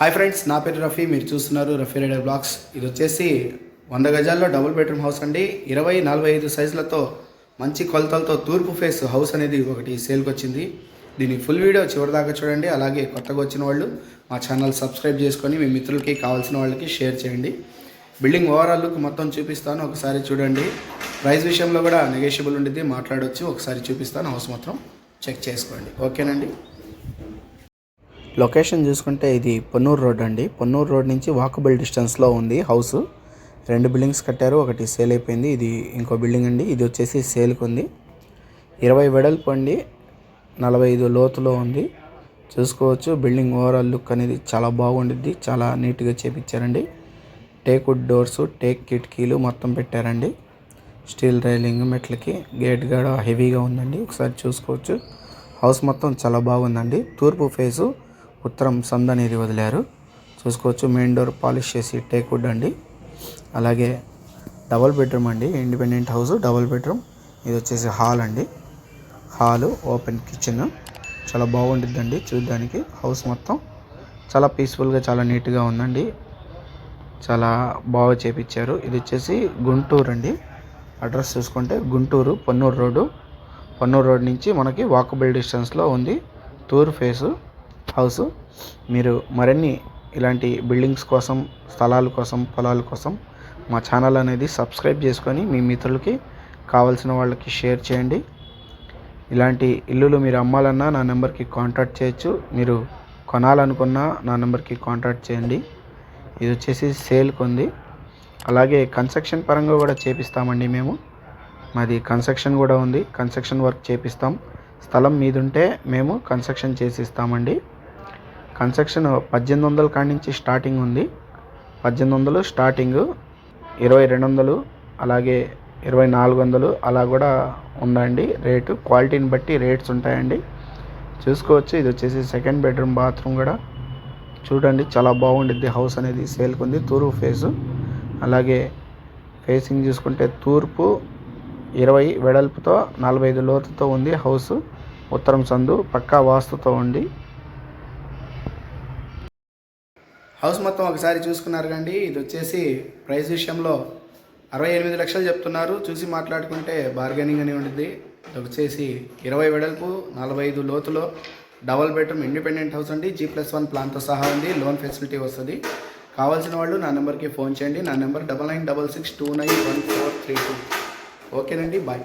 Hi friends నా పేరు రఫీ. మీరు చూస్తున్నారు రఫీ రైడర్ బ్లాగ్స్. ఇది వచ్చేసి వంద గజాల్లో డబుల్ బెడ్రూమ్ హౌస్ అండి. ఇరవై నలభై ఐదు సైజులతో మంచి కొలతలతో తూర్పు ఫేస్ హౌస్ అనేది ఒకటి సేల్కి వచ్చింది. దీని ఫుల్ వీడియో చివరిదాకా చూడండి. అలాగే కొత్తగా వచ్చిన వాళ్ళు మా ఛానల్ సబ్స్క్రైబ్ చేసుకొని మీ మిత్రులకి కావాల్సిన వాళ్ళకి షేర్ చేయండి. బిల్డింగ్ ఓవరాల్ లుక్ మొత్తం చూపిస్తాను. ఒకసారి చూడండి. ప్రైస్ విషయంలో కూడా నెగోషియబుల్ ఉండేది మాట్లాడవచ్చు ఒకసారి చూపిస్తాను. హౌస్ మొత్తం చెక్ చేసుకోండి. ఓకేనండి లొకేషన్ చూసుకుంటే ఇది పొన్నూరు రోడ్ అండి. పొన్నూరు రోడ్ నుంచి వాకబుల్ డిస్టెన్స్లో ఉంది హౌస్. రెండు బిల్డింగ్స్ కట్టారు. ఒకటి సేల్ అయిపోయింది. ఇది ఇంకో బిల్డింగ్ అండి. ఇది వచ్చేసి సేల్కి ఉంది ఇరవై వెడల్పు అండి. నలభై ఐదు లోతులో ఉంది. చూసుకోవచ్చు. బిల్డింగ్ ఓవరాల్ లుక్ అనేది చాలా బాగుండిద్ది. చాలా నీట్గా చేపించారండి. టేక్ వుడ్ డోర్స్ టేక్ కిటికీలు మొత్తం పెట్టారండి. స్టీల్ రైలింగ్ మెట్లకి గేట్ కూడా హెవీగా ఉందండి. ఒకసారి చూసుకోవచ్చు. హౌస్ మొత్తం చాలా బాగుందండి. తూర్పు ఫేసు ఉత్తరం సంద్ అనేది వదిలారు. చూసుకోవచ్చు మెయిన్ డోర్ పాలిష్ చేసి టేక్ వుడ్ అండి. అలాగే డబల్ బెడ్రూమ్ అండి. ఇండిపెండెంట్ హౌస్ డబల్ బెడ్రూమ్ ఇది వచ్చేసి హాల్ అండి. హాలు ఓపెన్ కిచెన్ చాలా బాగుంటుందండి చూడడానికి. హౌస్ మొత్తం చాలా పీస్ఫుల్గా చాలా నీట్గా ఉందండి. చాలా బాగా చేపించారు. ఇది వచ్చేసి గుంటూరు అండి. అడ్రస్ చూసుకుంటే గుంటూరు పొన్నూరు రోడ్డు. పొన్నూరు రోడ్ నుంచి మనకి వాకబుల్ డిస్టెన్స్లో ఉంది. టూర్ ఫేసు హౌస్. మీరు మరిన్ని ఇలాంటి బిల్డింగ్స్ కోసం స్థలాల కోసం పొలాల కోసం మా ఛానల్ అనేది సబ్స్క్రైబ్ చేసుకొని మీ మిత్రులకి కావాల్సిన వాళ్ళకి షేర్ చేయండి. ఇలాంటి ఇల్లులు మీరు అమ్మాలన్నా నా నెంబర్కి కాంటాక్ట్ చేయొచ్చు. మీరు కొనాలనుకున్నా నా నెంబర్కి కాంటాక్ట్ చేయండి. ఇది వచ్చేసి సేల్కి ఉంది అలాగే కన్స్ట్రక్షన్ పరంగా కూడా చేపిస్తామండి మేము. మాది కన్స్ట్రక్షన్ కూడా ఉంది. కన్స్ట్రక్షన్ వర్క్ చేపిస్తాం. స్థలం మీదుంటే మేము కన్స్ట్రక్షన్ చేసి ఇస్తామండి కన్స్ట్రక్షన్ పద్దెనిమిది వందల కాడి నుంచి స్టార్టింగ్ ఉంది. పద్దెనిమిది వందలు స్టార్టింగ్ ఇరవై రెండు వందలు అలాగే ఇరవై నాలుగు వందలు అలా కూడా ఉందండి. రేటు క్వాలిటీని బట్టి రేట్స్ ఉంటాయండి. చూసుకోవచ్చు ఇది వచ్చేసి సెకండ్ బెడ్రూమ్ బాత్రూమ్ కూడా. చూడండి చాలా బాగుండిద్ది హౌస్ అనేది సేల్కి ఉంది తూర్పు ఫేసు అలాగే ఫేసింగ్ చూసుకుంటే తూర్పు ఇరవై వెడల్పుతో నలభై ఐదు లోతుతో ఉంది హౌస్ ఉత్తరం సందు పక్కా వాస్తుతో ఉంది. హౌస్ మొత్తం ఒకసారి చూసుకున్నారు కండి. ఇది వచ్చేసి ప్రైస్ విషయంలో అరవై ఎనిమిది లక్షలు చెప్తున్నారు. చూసి మాట్లాడుకుంటే బార్గెనింగ్ అని ఉంటుంది ఇది వచ్చేసి ఇరవై వెడల్పు నలభై ఐదు లోతులో. డబల్ బెడ్రూమ్ ఇండిపెండెంట్ హౌస్ అండి. జీ ప్లస్ వన్ ప్లాన్తో సహా ఉంది. లోన్ ఫెసిలిటీ వస్తుంది. కావాల్సిన వాళ్ళు నా నెంబర్కి ఫోన్ చేయండి. నా number double nine double six two nine one four three two. ఓకేనండి. బాయ్.